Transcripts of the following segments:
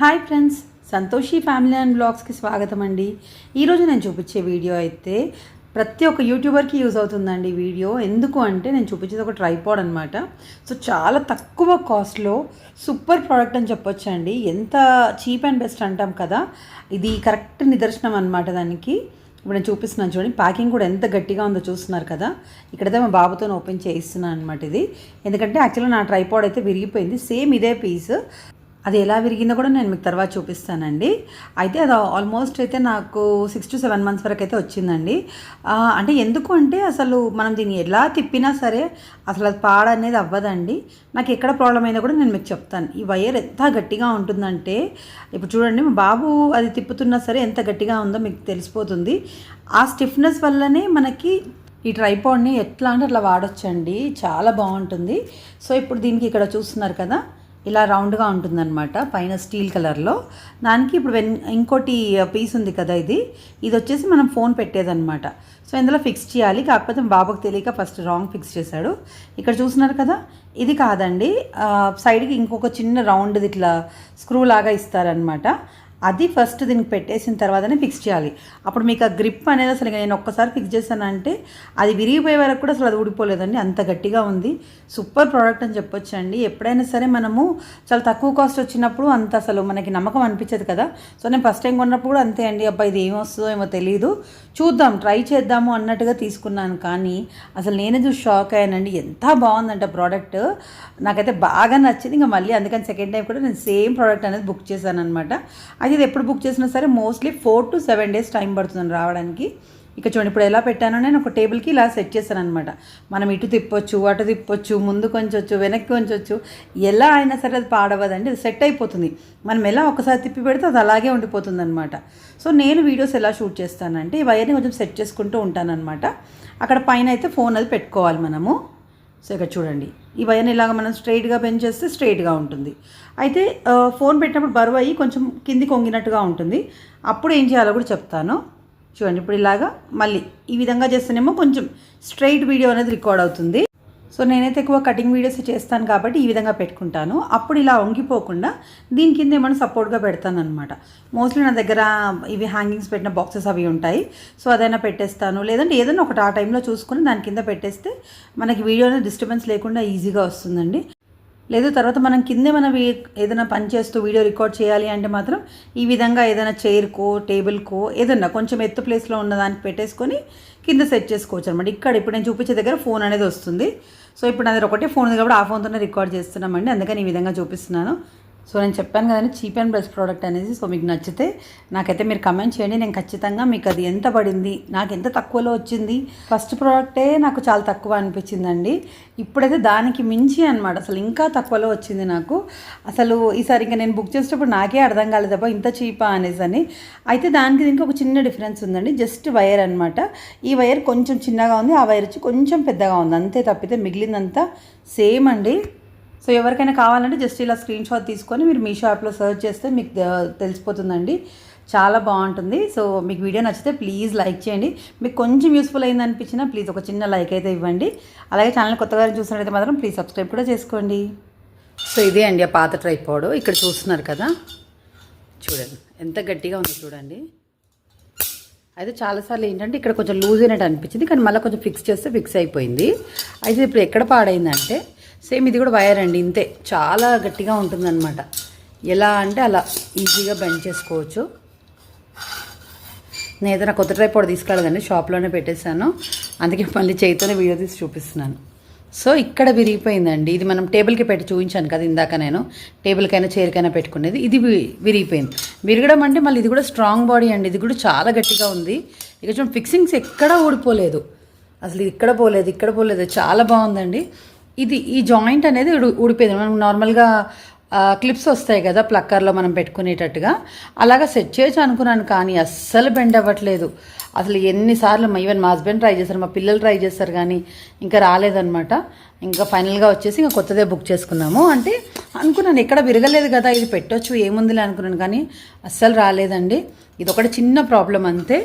Hi friends Santoshi family and బ్లాగ్స్కి స్వాగతం అండి ఈరోజు నేను చూపించే వీడియో అయితే ప్రతి ఒక్క యూట్యూబర్కి యూజ్ అవుతుందండి వీడియో. ఎందుకు అంటే నేను చూపించేది ఒక ట్రైపాడ్ అనమాట సో చాలా తక్కువ కాస్ట్లో సూపర్ ప్రోడక్ట్ అని చెప్పొచ్చండి. ఎంత చీప్ అండ్ బెస్ట్ అంటాం కదా ఇది కరెక్ట్ నిదర్శనం అనమాట దానికి. ఇప్పుడు నేను చూపిస్తున్నాను చూడండి ప్యాకింగ్ కూడా ఎంత గట్టిగా ఉందో చూస్తున్నారు కదా. ఇక్కడైతే మా బాబుతో ఓపెన్ చేయిస్తున్నాను అనమాట ఇది. ఎందుకంటే యాక్చువల్గా నా ట్రైపాడ్ అయితే విరిగిపోయింది. సేమ్ ఇదే పీస్ అది ఎలా విరిగిందో కూడా నేను మీకు తర్వాత చూపిస్తానండి. అయితే అది ఆల్మోస్ట్ అయితే నాకు సిక్స్ టు సెవెన్ మంత్స్ వరకు అయితే వచ్చిందండి. అంటే ఎందుకు అంటే అసలు మనం దీన్ని ఎలా తిప్పినా సరే అసలు అది పాడ అనేది అవ్వదండి. నాకు ఎక్కడ ప్రాబ్లం అయిందో కూడా నేను మీకు చెప్తాను. ఈ వైర్ ఎంత గట్టిగా ఉంటుందంటే ఇప్పుడు చూడండి మా బాబు అది తిప్పుతున్నా సరే ఎంత గట్టిగా ఉందో మీకు తెలిసిపోతుంది. ఆ స్టిఫ్నెస్ వల్లనే మనకి ఈ ట్రైపాడ్ని ఎట్లా అంటే అట్లా వాడొచ్చండి. చాలా బాగుంటుంది. సో ఇప్పుడు దీనికి ఇక్కడ చూస్తున్నారు కదా ఇలా రౌండ్గా ఉంటుందన్నమాట పైన స్టీల్ కలర్లో. దానికి ఇప్పుడు వెన్ ఇంకోటి పీస్ ఉంది కదా ఇది. ఇది వచ్చేసి మనం ఫోన్ పెట్టేదన్నమాట. సో ఇందులో ఫిక్స్ చేయాలి. కాకపోతే మా బాబుకి తెలియక ఫస్ట్ రాంగ్ ఫిక్స్ చేశాడు. ఇక్కడ చూస్తున్నారు కదా? ఇది కాదండి. సైడ్కి ఇంకొక చిన్న రౌండ్ది ఇట్లా స్క్రూ లాగా ఇస్తారనమాట అది ఫస్ట్ దీనికి పెట్టేసిన తర్వాతనే ఫిక్స్ చేయాలి. అప్పుడు మీకు ఆ గ్రిప్ అనేది అసలు నేను ఒక్కసారి ఫిక్స్ చేశానంటే అది విరిగిపోయే వరకు కూడా అసలు అది ఊడిపోలేదండి. అంత గట్టిగా ఉంది. సూపర్ ప్రోడక్ట్ అని చెప్పొచ్చు అండి. ఎప్పుడైనా సరే మనము చాలా తక్కువ కాస్ట్ వచ్చినప్పుడు అంత అసలు మనకి నమ్మకం అనిపించదు కదా. సో నేను ఫస్ట్ టైం కొన్నప్పుడు కూడా అంతే అండి. అబ్బాయి ఇది ఏమొస్తుందో ఏమో తెలియదు చూద్దాం ట్రై చేద్దాము అన్నట్టుగా తీసుకున్నాను. కానీ అసలు నేనే చూసి షాక్ అయ్యానండి. ఎంత బాగుందంట ప్రోడక్ట్ నాకైతే బాగా నచ్చింది. ఇంకా మళ్ళీ అందుకని సెకండ్ టైం కూడా నేను సేమ్ ప్రోడక్ట్ అనేది బుక్ చేశాను అనమాట అయితే ఇది ఎప్పుడు బుక్ చేసినా సరే mostly four to seven days time పడుతుంది రావడానికి. ఇక చూడండి ఇప్పుడు ఎలా పెట్టానో నేను ఒక టేబుల్కి ఇలా సెట్ చేశాను అనమాట మనం ఇటు తిప్పొచ్చు అటు తిప్పొచ్చు ముందు కొంచొచ్చు వెనక్కి కొంచొచ్చు ఎలా అయినా సరే అది పాడవదండి అది సెట్ అయిపోతుంది. మనం ఎలా ఒకసారి తిప్పి పెడితే అది అలాగే ఉండిపోతుంది అనమాట సో నేను వీడియోస్ ఎలా షూట్ చేస్తానంటే ఈ వైర్ని కొంచెం సెట్ చేసుకుంటూ ఉంటానన్నమాట. అక్కడ పైన అయితే ఫోన్ అది పెట్టుకోవాలి మనము. సో ఇక్కడ చూడండి. ఈ వైర్ని ఇలాగ మనం స్ట్రైట్గా పెంచేస్తే చేస్తే స్ట్రైట్గా ఉంటుంది. అయితే ఫోన్ పెట్టినప్పుడు బరువు అయ్యి కొంచెం కింది కొంగినట్టుగా ఉంటుంది. అప్పుడు ఏం చేయాలో కూడా చెప్తాను. చూడండి ఇప్పుడు ఇలాగా మళ్ళీ ఈ విధంగా చేస్తేనేమో కొంచెం స్ట్రైట్ వీడియో అనేది రికార్డ్ అవుతుంది. సో నేనైతే ఎక్కువ కటింగ్ వీడియోస్ చేస్తాను కాబట్టి ఈ విధంగా పెట్టుకుంటాను. అప్పుడు ఇలా వంగిపోకుండా దీని కింద ఏమైనా సపోర్ట్గా పెడతాను అనమాట మోస్ట్లీ నా దగ్గర ఇవి హ్యాంగింగ్స్ పెట్టిన బాక్సెస్ అవి ఉంటాయి. సో అదైనా పెట్టేస్తాను. లేదంటే ఏదైనా ఒకటి ఆ టైంలో చూసుకుని దాని కింద పెట్టేస్తే మనకి వీడియోలో డిస్టర్బెన్స్ లేకుండా ఈజీగా వస్తుందండి. లేదు తర్వాత మనం కిందే మనం ఏదైనా పని చేస్తూ వీడియో రికార్డ్ చేయాలి అంటే మాత్రం ఈ విధంగా ఏదైనా చైర్కో టేబుల్కో ఏదన్నా కొంచెం ఎత్తు ప్లేస్లో ఉన్న దానికి పెట్టేసుకొని కింద సెట్ చేసుకోవచ్చు అనమాట ఇక్కడ ఇప్పుడు నేను చూపించే దగ్గర ఫోన్ అనేది వస్తుంది. సో ఇప్పుడు నా దగ్గర ఒకటే ఫోన్ ఉంది కాబట్టి ఆ ఫోన్తోనే రికార్డ్ చేస్తున్నామండి. అందుకని ఈ విధంగా చూపిస్తున్నాను. సో నేను చెప్పాను కదండి చీప్ అండ్ బెస్ట్ ప్రోడక్ట్ అనేది సో మీకు నచ్చితే నాకైతే మీరు కమెంట్ చేయండి. నేను ఖచ్చితంగా మీకు అది ఎంత పడింది నాకు ఎంత తక్కువలో వచ్చింది. ఫస్ట్ ప్రోడక్టే నాకు చాలా తక్కువ అనిపించిందండి. ఇప్పుడైతే దానికి మించి అనమాట అసలు ఇంకా తక్కువలో వచ్చింది నాకు. అసలు ఈసారి ఇంకా నేను బుక్ చేసేటప్పుడు నాకే అర్థం కాలేదబ్బా ఇంత చీపా అనేసి అని. అయితే దానికి దీనికి ఒక చిన్న డిఫరెన్స్ ఉందండి. జస్ట్ వైర్ అనమాట ఈ వైర్ కొంచెం చిన్నగా ఉంది ఆ వైర్ వచ్చి కొంచెం పెద్దగా ఉంది. అంతే తప్పితే మిగిలిందంతా సేమ్ అండి. సో ఎవరికైనా కావాలంటే జస్ట్ ఇలా స్క్రీన్ షాట్ తీసుకొని మీరు మీ షాప్లో సర్చ్ చేస్తే మీకు తెలిసిపోతుందండి. చాలా బాగుంటుంది. సో మీకు వీడియో నచ్చితే ప్లీజ్ లైక్ చేయండి. మీకు కొంచెం యూస్ఫుల్ అయింది అనిపించినా ప్లీజ్ ఒక చిన్న లైక్ అయితే ఇవ్వండి. అలాగే ఛానల్ కొత్తగా చూసినట్టయితే మాత్రం ప్లీజ్ సబ్స్క్రైబ్ కూడా చేసుకోండి. సో ఇదే అండి ఆ పాత ట్రైపాడ్ ఇక్కడ చూస్తున్నారు కదా. చూడండి ఎంత గట్టిగా ఉందో చూడండి. అయితే చాలాసార్లు ఏంటంటే ఇక్కడ కొంచెం లూజ్ అయినట్టు అనిపించింది. కానీ మళ్ళీ కొంచెం ఫిక్స్ చేస్తే ఫిక్స్ అయిపోయింది. అయితే ఇప్పుడు ఎక్కడ పాడైందంటే సేమ్ ఇది కూడా వైర్ అండి ఇంతే. చాలా గట్టిగా ఉంటుందన్నమాట. ఎలా అంటే అలా ఈజీగా బెండ్ చేసుకోవచ్చు. నేను ఏదైనా కొత్త ట్రైప్ కూడా తీసుకెళ్ళదండి షాప్లోనే పెట్టేశాను. అందుకే మళ్ళీ చేతితోనే వీడియో తీసి చూపిస్తున్నాను. సో ఇక్కడ విరిగిపోయిందండి. ఇది మనం టేబుల్కి పెట్టి చూపించాను కదా ఇందాక నేను. టేబుల్కైనా చైర్కైనా పెట్టుకునేది. ఇది విరిగిపోయింది. విరగడం అంటే మళ్ళీ ఇది కూడా స్ట్రాంగ్ బాడీ అండి. ఇది కూడా చాలా గట్టిగా ఉంది. ఇక చూడండి ఫిక్సింగ్స్ ఎక్కడా ఊడిపోలేదు. అసలు ఇక్కడ పోలేదు ఇక్కడ పోలేదు. చాలా బాగుందండి. ఇది ఈ జాయింట్ అనేది ఉడి ఊడిపోయింది మనం నార్మల్గా క్లిప్స్ వస్తాయి కదా ప్లక్కర్లో మనం పెట్టుకునేటట్టుగా. అలాగా సెట్ చేయొచ్చు అనుకున్నాను కానీ అస్సలు బెండ్ అవ్వట్లేదు. అసలు ఎన్నిసార్లు ఈవెన్ మా హస్బెండ్ ట్రై చేస్తారు మా పిల్లలు ట్రై చేస్తారు కానీ ఇంకా రాలేదనమాట ఇంకా ఫైనల్గా వచ్చేసి ఇంకా కొత్తదే బుక్ చేసుకున్నాము. అంటే అనుకున్నాను ఎక్కడ విరగలేదు కదా ఇది పెట్టొచ్చు ఏముందిలే అనుకున్నాను కానీ అస్సలు రాలేదండి. ఇది ఒకటి చిన్న ప్రాబ్లం అంతే.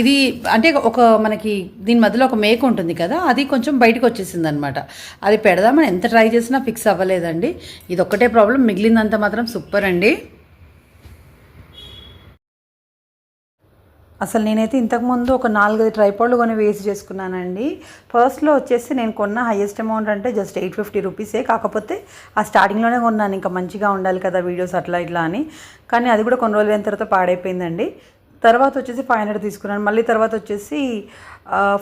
ఇది అంటే ఒక మనకి దీని మధ్యలో ఒక మేక ఉంటుంది కదా అది కొంచెం బయటకు వచ్చేసింది అనమాట అది పెడదామని ఎంత ట్రై చేసినా ఫిక్స్ అవ్వలేదండి. ఇది ఒక్కటే ప్రాబ్లం మిగిలిందంతా మాత్రం సూపర్ అండి. అసలు నేనైతే ఇంతకుముందు ఒక నాలుగైదు ట్రైపాడ్లు కొని వేస్ట్ చేసుకున్నానండి. ఫస్ట్లో వచ్చేసి నేను కొన్న హైయెస్ట్ అమౌంట్ అంటే జస్ట్ ఎయిట్ ఫిఫ్టీ రూపీసే కాకపోతే ఆ స్టార్టింగ్లోనే కొన్నాను. ఇంకా మంచిగా ఉండాలి కదా వీడియోస్ అట్లా ఇట్లా అని. కానీ అది కూడా కొన్ని రోజులైన తర్వాత పాడైపోయిందండి. తర్వాత వచ్చేసి ఫైవ్ హండ్రెడ్ తీసుకున్నాను. మళ్ళీ తర్వాత వచ్చేసి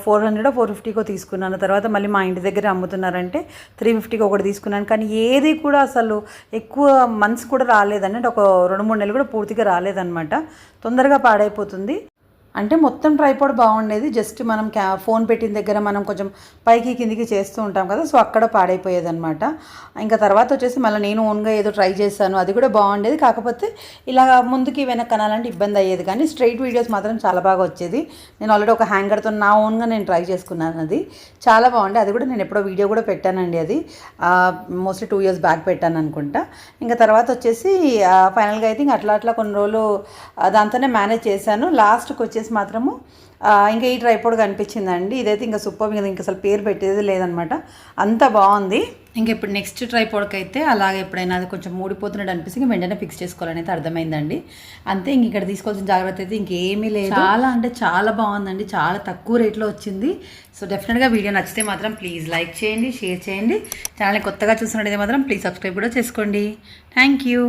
ఫోర్ హండ్రెడ్ ఫోర్ ఫిఫ్టీకో తీసుకున్నాను. తర్వాత మళ్ళీ మా ఇంటి దగ్గర అమ్ముతున్నారంటే త్రీ ఫిఫ్టీకి ఒకటి తీసుకున్నాను. కానీ ఏది కూడా అసలు ఎక్కువ మంత్స్ కూడా రాలేదండి. అంటే ఒక రెండు మూడు నెలలు కూడా పూర్తిగా రాలేదన్నమాట. తొందరగా పాడైపోతుంది. అంటే మొత్తం ట్రైపాడ్ బాగుండేది. జస్ట్ మనం క్యా ఫోన్ పెట్టిన దగ్గర మనం కొంచెం పైకి కిందికి చేస్తూ ఉంటాం కదా. సో అక్కడ పాడైపోయేది అనమాట ఇంకా తర్వాత వచ్చేసి మళ్ళీ నేను ఓన్గా ఏదో ట్రై చేశాను. అది కూడా బాగుండేది. కాకపోతే ఇలా ముందుకి వెనక్కి కనాలంటే ఇబ్బంది అయ్యేది. కానీ స్ట్రైట్ వీడియోస్ మాత్రం చాలా బాగా వచ్చేది. నేను ఆల్రెడీ ఒక హ్యాంగర్తో నా ఓన్గా నేను ట్రై చేసుకున్నాను అది. చాలా బాగుండే. అది కూడా నేను ఎప్పుడో వీడియో కూడా పెట్టానండి అది. మోస్ట్లీ టూ ఇయర్స్ బ్యాక్ పెట్టాను అనుకుంటా. ఇంకా తర్వాత వచ్చేసి ఫైనల్గా అయితే ఇంకా అట్లా అట్లా కొన్ని రోజులు దాంతోనే మేనేజ్ చేశాను. లాస్ట్కి వచ్చేసి మాత్రము ఆ, ఇంకా ఈ ట్రైపోడ్ కనిపించిందండి. ఇదైతే ఇంకా సూపర్ ఇంకా ఇంకా అసలు పేరు పెట్టేది లేదనమాట. అంత బాగుంది. ఇంకా ఇప్పుడు నెక్స్ట్ ట్రైపోడ్కి అయితే అలాగే ఎప్పుడైనా అది కొంచెం మూడిపోతున్నట్టు అనిపిస్తే ఇంక వెంటనే ఫిక్స్ చేసుకోవాలని అయితే అర్థమైందండి. అంతే ఇంక ఇక్కడ తీసుకోవాల్సిన జాగ్రత్త అయితే ఇంకేమీ లేదు. చాలా అంటే చాలా బాగుందండి. చాలా తక్కువ రేట్లో వచ్చింది. సో డెఫినెట్గా వీడియో నచ్చితే మాత్రం ప్లీజ్ లైక్ చేయండి షేర్ చేయండి. ఛానల్ని కొత్తగా చూస్తున్నట్టయితే మాత్రం ప్లీజ్ సబ్స్క్రైబ్ కూడా చేసుకోండి. Thank you